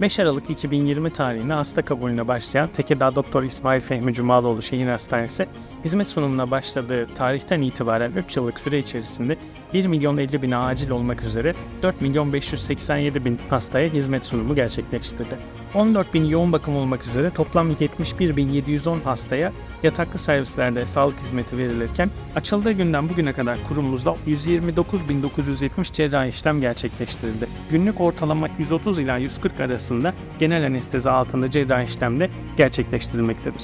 5 Aralık 2020 tarihinde hasta kabulüne başlayan Tekirdağ Doktor İsmail Fehmi Cumaloğlu Şehir Hastanesi, hizmet sunumuna başladığı tarihten itibaren 3 yıllık süre içerisinde 1 milyon 50 bin acil olmak üzere 4 milyon 587 bin hastaya hizmet sunumu gerçekleştirdi. 14 bin yoğun bakım olmak üzere toplam 71 bin 710 hastaya yataklı servislerde sağlık hizmeti verilirken açıldığı günden bugüne kadar kurumumuzda 129.970 cerrahi işlem gerçekleştirildi. Günlük ortalama 130 ila 140 arasında genel anestezi altında cerrahi işlem de gerçekleştirilmektedir.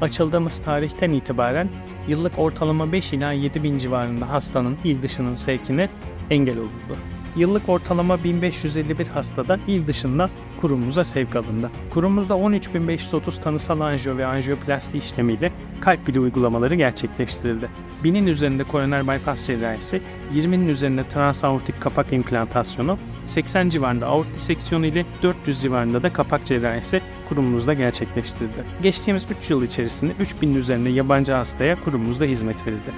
Açıldığımız tarihten itibaren yıllık ortalama 5 ila 7 bin civarında hastanın il dışının sevkine engel olundu. Yıllık ortalama 1551 hastada il dışında kurumumuza sevk alındı. Kurumumuzda 13.530 tanısal anjiyo ve anjiyoplasti işlemiyle kalp bile uygulamaları gerçekleştirildi. 1000'in üzerinde koroner bypass cerrahisi, 20'nin üzerinde transaortik kapak implantasyonu, 80 civarında aort diseksiyonu ile 400 civarında da kapak cerrahisi kurumumuzda gerçekleştirildi. Geçtiğimiz 3 yıl içerisinde 3000'in üzerinde yabancı hastaya kurumumuzda hizmet verildi.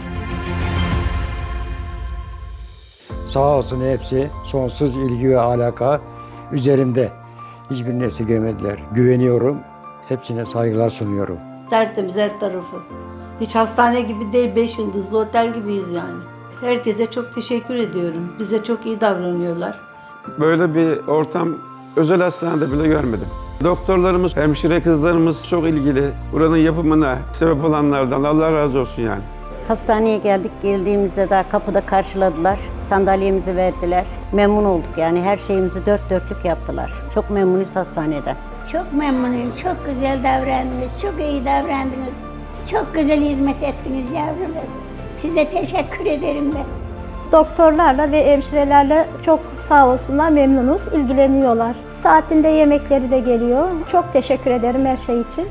Sağ olsun hepsi sonsuz ilgi ve alaka üzerimde. Hiçbirini esirgemediler. Güveniyorum. Hepsine saygılar sunuyorum. Tertemiz her tarafı. Hiç hastane gibi değil, beş yıldızlı otel gibiyiz yani. Herkese çok teşekkür ediyorum. Bize çok iyi davranıyorlar. Böyle bir ortam özel hastanede bile görmedim. Doktorlarımız, hemşire kızlarımız çok ilgili. Buranın yapımına sebep olanlardan Allah razı olsun yani. Hastaneye geldik. Geldiğimizde daha kapıda karşıladılar. Sandalyemizi verdiler. Memnun olduk yani her şeyimizi dört dörtlük yaptılar. Çok memnunuz hastaneden. Çok memnunum. Çok güzel davrandınız. Çok iyi davrandınız. Çok güzel hizmet ettiniz yavrum. Size teşekkür ederim ben. Doktorlarla ve hemşirelerle çok sağ olsunlar memnunuz, ilgileniyorlar. Saatinde yemekleri de geliyor. Çok teşekkür ederim her şey için.